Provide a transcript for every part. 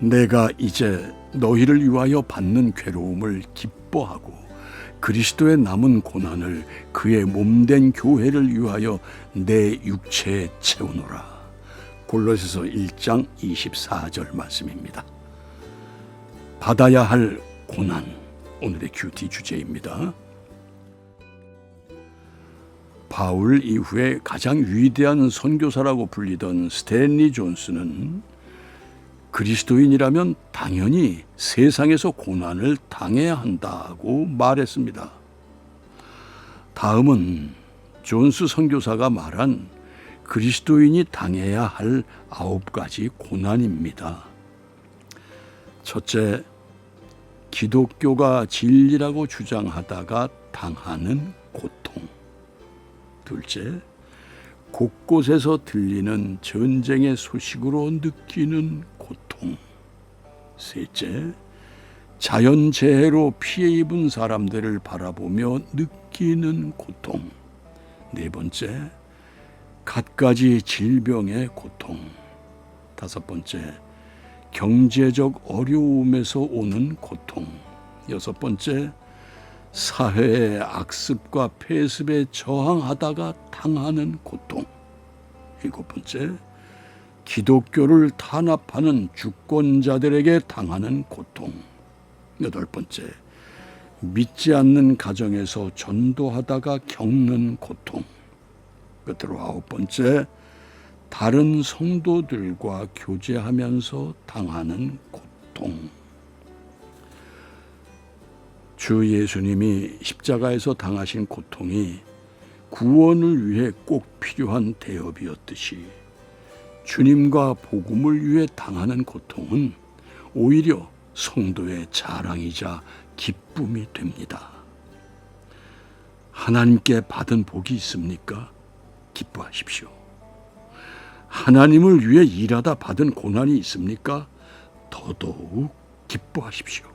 내가 이제 너희를 위하여 받는 괴로움을 기뻐하고 그리스도의 남은 고난을 그의 몸된 교회를 위하여 내 육체에 채우노라. 골로새서 1장 24절 말씀입니다. 받아야 할 고난 오늘의 큐티 주제입니다. 바울 이후에 가장 위대한 선교사라고 불리던 스탠리 존스는 그리스도인이라면 당연히 세상에서 고난을 당해야 한다고 말했습니다. 다음은 존스 선교사가 말한 그리스도인이 당해야 할 아홉 가지 고난입니다. 첫째, 기독교가 진리라고 주장하다가 당하는 고통. 둘째, 곳곳에서 들리는 전쟁의 소식으로 느끼는. 셋째, 자연재해로 피해 입은 사람들을 바라보며 느끼는 고통. 네 번째, 갖가지 질병의 고통. 다섯 번째, 경제적 어려움에서 오는 고통. 여섯 번째, 사회의 악습과 폐습에 저항하다가 당하는 고통. 일곱 번째, 기독교를 탄압하는 주권자들에게 당하는 고통. 여덟 번째, 믿지 않는 가정에서 전도하다가 겪는 고통. 끝으로 아홉 번째, 다른 성도들과 교제하면서 당하는 고통. 주 예수님이 십자가에서 당하신 고통이 구원을 위해 꼭 필요한 대업이었듯이 주님과 복음을 위해 당하는 고통은 오히려 성도의 자랑이자 기쁨이 됩니다. 하나님께 받은 복이 있습니까? 기뻐하십시오. 하나님을 위해 일하다 받은 고난이 있습니까? 더더욱 기뻐하십시오.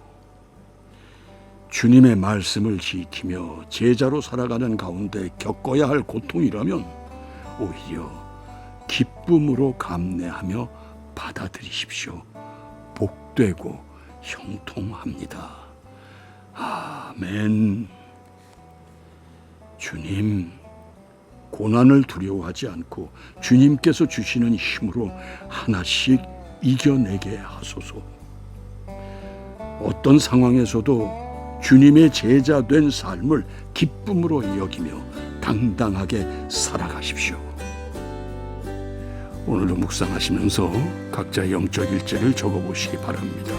주님의 말씀을 지키며 제자로 살아가는 가운데 겪어야 할 고통이라면 오히려 기쁨으로 감내하며 받아들이십시오. 복되고 형통합니다. 아멘. 주님, 고난을 두려워하지 않고 주님께서 주시는 힘으로 하나씩 이겨내게 하소서. 어떤 상황에서도 주님의 제자 된 삶을 기쁨으로 여기며 당당하게 살아가십시오. 오늘도 묵상하시면서 각자 영적 일제를 적어보시기 바랍니다.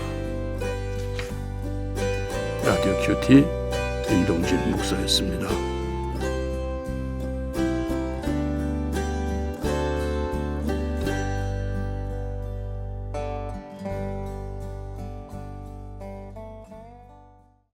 라디오 큐티 임동진 목사였습니다.